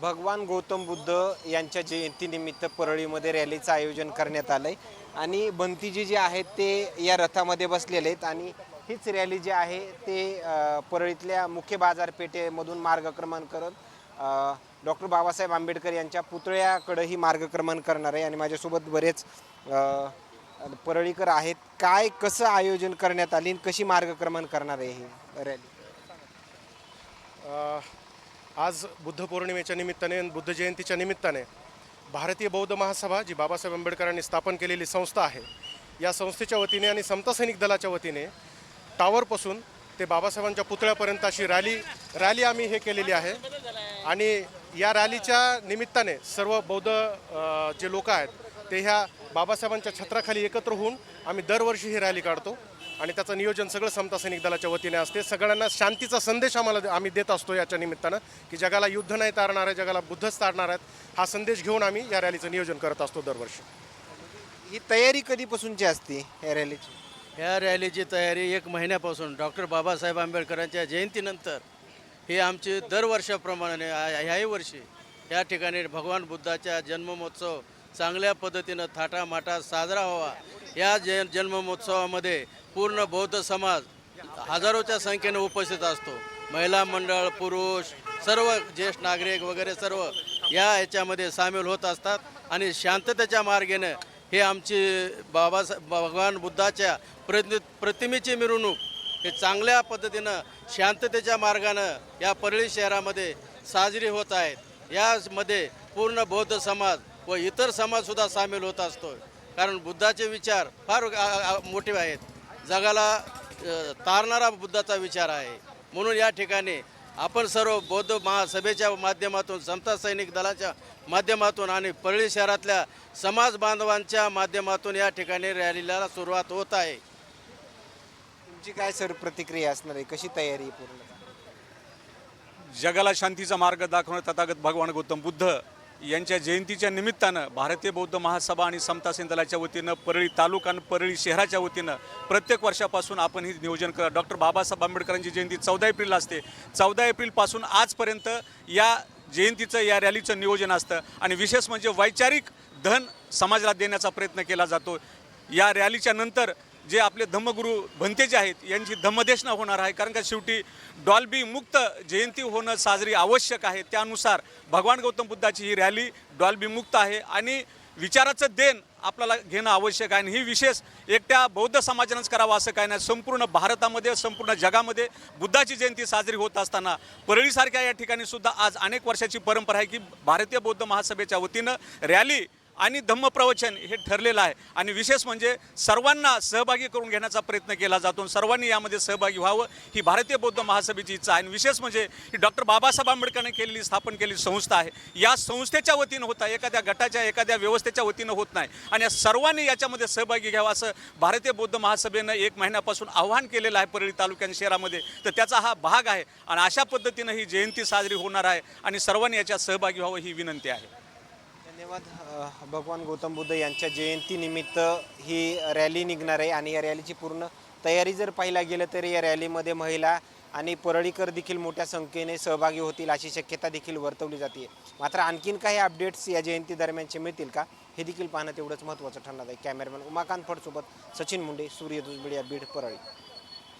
भगवान गौतम बुद्ध यांच्या जयंतीनिमित्त परळीमध्ये रॅलीचं आयोजन करण्यात आलं आहे आणि बंतीजी जे आहेत ते या रथामध्ये बसलेले आहेत आणि हीच रॅली जी आहे ते परळीतल्या मुख्य बाजारपेठेमधून मार्गक्रमण करत डॉक्टर बाबासाहेब आंबेडकर यांच्या पुतळ्याकडंही मार्गक्रमण करणार आहे. आणि माझ्यासोबत बरेच परळीकर आहेत. काय कसं आयोजन करण्यात आली आणि कशी मार्गक्रमण करणार आहे ही रॅली? आज बुद्ध पौर्णिमेच्या निमित्ताने आणि बुद्ध जयंतीच्या निमित्ताने भारतीय बौद्ध महासभा जी बाबासाहेब आंबेडकरांनी स्थापन केलेली संस्था आहे या संस्थेच्या वतीने आणि समता सैनिक दलाच्या वतीने टावरपासून ते बाबासाहेबांच्या पुतळ्यापर्यंत अशी रॅली रॅली आम्ही हे केलेली आहे. आणि या रॅलीच्या निमित्ताने सर्व बौद्ध जे लोक आहेत ते ह्या बाबासाहेबांच्या छत्राखाली एकत्र होऊन आम्ही दरवर्षी ही रॅली काढतो आणि त्याचं नियोजन सगळं समता सैनिक दलाच्या वतीने असते. सगळ्यांना शांतीचा संदेश आम्हाला आम्ही देत असतो याच्या निमित्तानं की जगाला युद्ध नाही तारणार आहे जगाला बुद्धच तारणार आहेत हा संदेश घेऊन आम्ही या रॅलीचं नियोजन करत असतो दरवर्षी. ही तयारी कधीपासूनची असते या रॅलीची? या रॅलीची तयारी एक महिन्यापासून. डॉक्टर बाबासाहेब आंबेडकरांच्या जयंतीनंतर ही आमची दरवर्षाप्रमाणे ह्याही वर्षी या ठिकाणी भगवान बुद्धाच्या जन्ममहोत्सव चांगल्या पद्धतीनं थाटामाटात साजरा व्हावा. या जय जन्ममहोत्सवामध्ये पूर्ण बौद्ध समाज हजारोच्या संख्येने उपस्थित असतो. महिला मंडळ पुरुष सर्व ज्येष्ठ नागरिक वगैरे सर्व या याच्यामध्ये सामील होत असतात आणि शांततेच्या मार्गाने हे आमची बाबासा भगवान बुद्धाच्या प्रति प्रतिमेची मिरवणूक हे चांगल्या पद्धतीनं शांततेच्या मार्गानं या परळी शहरामध्ये साजरी होत आहेत. यामध्ये पूर्ण बौद्ध समाज व इतर समाजसुद्धा सामील होत असतो कारण बुद्धाचे विचार फार मोठे आहेत. जगाला तारणारा बुद्धाचा विचार आहे. म्हणून या ठिकाणी आपण सर्व बौद्ध महासभेच्या माध्यमातून समता सैनिक दलाच्या माध्यमातून आणि परळी शहरातल्या समाज बांधवांच्या माध्यमातून या ठिकाणी रॅलीला सुरुवात होत आहे. तुमची काय सर प्रतिक्रिया असणार आहे? कशी तयारी आहे पूर्ण? जगाला शांतीचा मार्ग दाखवणारे तथागत भगवान गौतम बुद्ध यांच्या जयंतीच्या निमित्तानं भारतीय बौद्ध महासभा आणि समता सेन दलाच्या वतीनं परळी तालुका आणि परळी शहराच्या वतीनं प्रत्येक वर्षापासून आपण हे नियोजन करा डॉक्टर बाबासाहेब आंबेडकरांची जयंती चौदा एप्रिलला असते. चौदा एप्रिलपासून आजपर्यंत या जयंतीचं या रॅलीचं नियोजन असतं आणि विशेष म्हणजे वैचारिक धन समाजाला देण्याचा प्रयत्न केला जातो. या रॅलीच्या नंतर जे आपले धम्मगुरू भंते जे आहेत यांची धम्मदेशना होणार आहे. कारण का शेवटी डॉल्बी मुक्त जयंती होणं साजरी आवश्यक आहे. त्यानुसार भगवान गौतम बुद्धाची ही रॅली डॉल्बी मुक्त आहे आणि विचाराचं देण आपल्याला घेणं आवश्यक आहे. आणि ही विशेष एकट्या बौद्ध समाजानंच करावं असं काय नाही. संपूर्ण भारतामध्ये संपूर्ण जगामध्ये बुद्धाची जयंती साजरी होत असताना परळीसारख्या या ठिकाणी सुद्धा आज अनेक वर्षाची परंपरा आहे की भारतीय बौद्ध महासभेच्या वतीनं रॅली आणि धम्मप्रवचन हे ठरलेलं आहे. आणि विशेष म्हणजे सर्वांना सहभागी करून घेण्याचा प्रयत्न केला जातो सर्वांनी यामध्ये सहभागी व्हावं ही भारतीय बौद्ध महासभेची इच्छा आहे. आणि विशेष म्हणजे ही डॉक्टर बाबासाहेब आंबेडकरने केलेली स्थापन केलेली संस्था आहे. या संस्थेच्या वतीनं होता एखाद्या गटाच्या एखाद्या व्यवस्थेच्या वतीनं होत नाही. आणि या सर्वांनी याच्यामध्ये सहभागी घ्यावा असं भारतीय बौद्ध महासभेनं एक महिन्यापासून आव्हान केलेलं आहे परळी तालुक्यान शहरामध्ये. तर त्याचा हा भाग आहे. आणि अशा पद्धतीनं ही जयंती साजरी होणार आहे. आणि सर्वांनी याच्यात सहभागी व्हावं ही विनंती आहे. धन्यवाद भगवान गौतम बुद्ध यांच्या जयंतीनिमित्त ही रॅली निघणार आहे आणि या रॅलीची पूर्ण तयारी जर पाहिला गेलं तर या रॅलीमध्ये महिला आणि परळीकर देखील मोठ्या संख्येने सहभागी होतील अशी शक्यता देखील वर्तवली जाते. मात्र आणखीन काही अपडेट्स या जयंती दरम्यानचे मिळतील का? हे देखील पाहणं तेवढंच महत्त्वाचं ठरणार आहे. कॅमेरामॅन उमाकांत फडसोबत सचिन मुंडे सूर्य मीडिया बीड परळी.